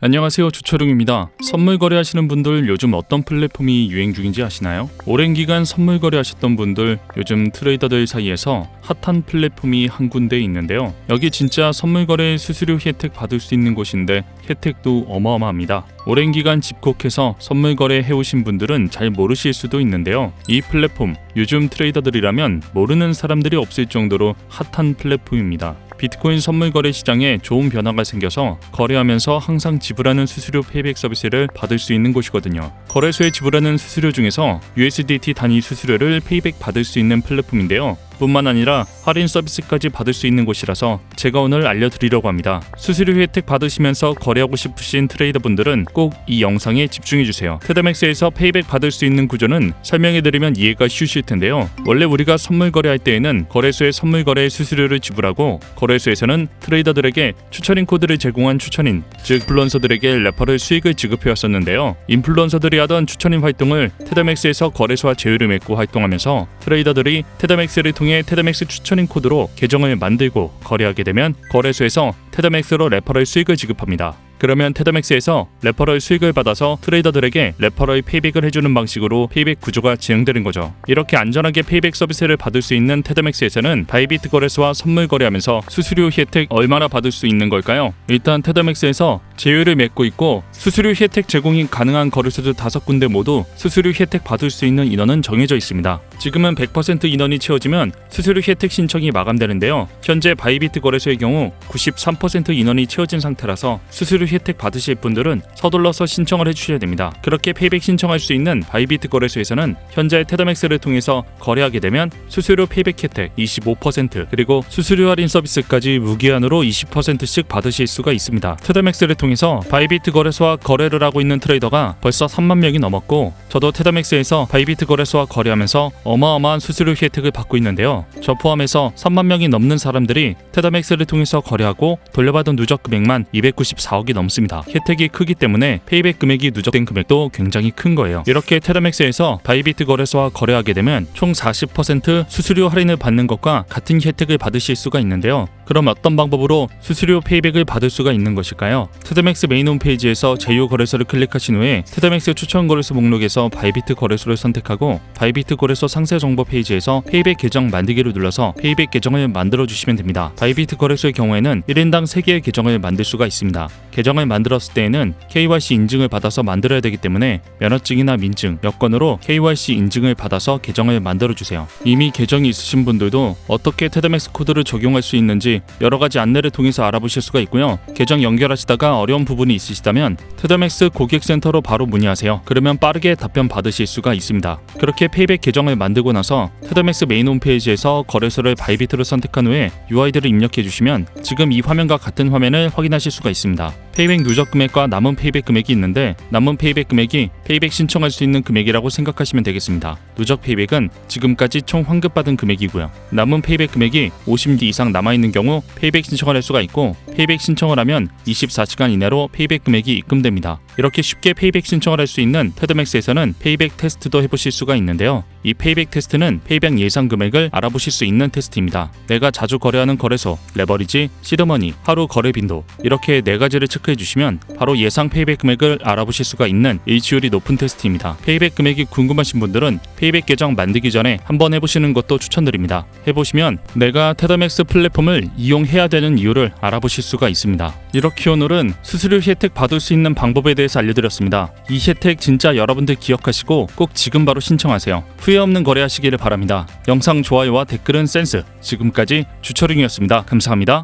안녕하세요 주철웅입니다. 선물 거래하시는 분들 요즘 어떤 플랫폼이 유행 중인지 아시나요? 오랜 기간 선물 거래하셨던 분들 요즘 트레이더들 사이에서 핫한 플랫폼이 한 군데 있는데요. 여기 진짜 선물 거래 수수료 혜택 받을 수 있는 곳인데 혜택도 어마어마합니다. 오랜 기간 집콕해서 선물 거래 해오신 분들은 잘 모르실 수도 있는데요. 이 플랫폼 요즘 트레이더들이라면 모르는 사람들이 없을 정도로 핫한 플랫폼입니다. 비트코인 선물 거래 시장에 좋은 변화가 생겨서 거래하면서 항상 지불하는 수수료 페이백 서비스를 받을 수 있는 곳이거든요. 거래소에 지불하는 수수료 중에서 USDT 단위 수수료를 페이백 받을 수 있는 플랫폼인데요. 뿐만 아니라 할인 서비스까지 받을 수 있는 곳이라서 제가 오늘 알려드리려고 합니다. 수수료 혜택 받으시면서 거래하고 싶으신 트레이더분들은 꼭 이 영상에 집중해주세요. 테더맥스에서 페이백 받을 수 있는 구조는 설명해드리면 이해가 쉬우실 텐데요. 원래 우리가 선물 거래할 때에는 거래소에 선물 거래 수수료를 지불하고 거래소에서는 트레이더들에게 추천인 코드를 제공한 추천인, 즉 플런서들에게 레퍼럴 수익을 지급해 왔었는데요. 인플루언서들이 하던 추천인 활동을 테더맥스에서 거래소와 제휴를 맺고 활동하면서 트레이더들이 테더맥스를 통해 테더맥스 추천인 코드로 계정을 만들고 거래하게 되면 거래소에서 테더맥스로 레퍼럴 수익을 지급합니다. 그러면 테더맥스에서 레퍼럴 수익을 받아서 트레이더들에게 레퍼럴 페이백을 해주는 방식으로 페이백 구조가 진행되는 거죠. 이렇게 안전하게 페이백 서비스를 받을 수 있는 테더맥스에서는 바이비트 거래소와 선물 거래하면서 수수료 혜택 얼마나 받을 수 있는 걸까요? 일단 테더맥스에서 제휴를 맺고 있고 수수료 혜택 제공이 가능한 거래소들 다섯 군데 모두 수수료 혜택 받을 수 있는 인원은 정해져 있습니다. 지금은 100% 인원이 채워지면 수수료 혜택 신청이 마감되는데요. 현재 바이비트 거래소의 경우 93% 인원이 채워진 상태라서 수수료 혜택 받으실 분들은 서둘러서 신청을 해주셔야 됩니다. 그렇게 페이백 신청할 수 있는 바이비트 거래소에서는 현재 테더맥스를 통해서 거래하게 되면 수수료 페이백 혜택 25% 그리고 수수료 할인 서비스까지 무기한으로 20%씩 받으실 수가 있습니다. 테더맥스를 통해서 바이비트 거래소와 거래를 하고 있는 트레이더가 벌써 3만 명이 넘었고 저도 테더맥스에서 바이비트 거래소와 거래하면서 어마어마한 수수료 혜택을 받고 있는데요. 저 포함해서 3만 명이 넘는 사람들이 테더맥스를 통해서 거래하고 돌려받은 누적 금액만 294억이 넘습니다. 혜택이 크기 때문에 페이백 금액이 누적된 금액도 굉장히 큰 거예요. 이렇게 테더맥스에서 바이비트 거래소와 거래하게 되면 총 40% 수수료 할인을 받는 것과 같은 혜택을 받으실 수가 있는데요. 그럼 어떤 방법으로 수수료 페이백을 받을 수가 있는 것일까요? 테더맥스 메인 홈페이지에서 제휴 거래소를 클릭하신 후에 테더맥스 추천 거래소 목록에서 바이비트 거래소를 선택하고 바이비트 거래소 상세 정보 페이지에서 페이백 계정 만들기를 눌러서 페이백 계정을 만들어 주시면 됩니다. 바이비트 거래소의 경우에는 1인당 3개의 계정을 만들 수가 있습니다. 계정을 만들었을 때에는 KYC 인증을 받아서 만들어야 되기 때문에 면허증이나 민증, 여권으로 KYC 인증을 받아서 계정을 만들어 주세요. 이미 계정이 있으신 분들도 어떻게 테더맥스 코드를 적용할 수 있는지 여러 가지 안내를 통해서 알아보실 수가 있고요. 계정 연결하시다가 어려운 부분이 있으시다면 테더맥스 고객센터로 바로 문의하세요. 그러면 빠르게 답변 받으실 수가 있습니다. 그렇게 페이백 계정을 만들고 나서 테더맥스 메인 홈페이지에서 거래소를 바이비트를 선택한 후에 UI들을 입력해 주시면 지금 이 화면과 같은 화면을 확인하실 수가 있습니다. 페이백 누적 금액과 남은 페이백 금액이 있는데 남은 페이백 금액이 페이백 신청할 수 있는 금액이라고 생각하시면 되겠습니다. 누적 페이백은 지금까지 총 환급받은 금액이고요. 남은 페이백 금액이 50일 이상 남아 있는 경우 페이백 신청을 할 수가 있고 페이백 신청을 하면 24시간 이내로 페이백 금액이 입금됩니다. 이렇게 쉽게 페이백 신청을 할 수 있는 테드맥스에서는 페이백 테스트도 해보실 수가 있는데요. 이 페이백 테스트는 페이백 예상 금액을 알아보실 수 있는 테스트입니다. 내가 자주 거래하는 거래소, 레버리지, 시드머니, 하루 거래 빈도 이렇게 네 가지를 체크 해 주시면 바로 예상 페이백 금액을 알아보실 수가 있는 일치율이 높은 테스트입니다. 페이백 금액이 궁금하신 분들은 페이백 계정 만들기 전에 한번 해보시는 것도 추천드립니다. 해보시면 내가 테더맥스 플랫폼을 이용해야 되는 이유를 알아보실 수가 있습니다. 이렇게 오늘은 수수료 혜택 받을 수 있는 방법에 대해서 알려드렸습니다. 이 혜택 진짜 여러분들 기억하시고 꼭 지금 바로 신청하세요. 후회 없는 거래하시기를 바랍니다. 영상 좋아요와 댓글은 센스. 지금까지 주철웅이었습니다. 감사합니다.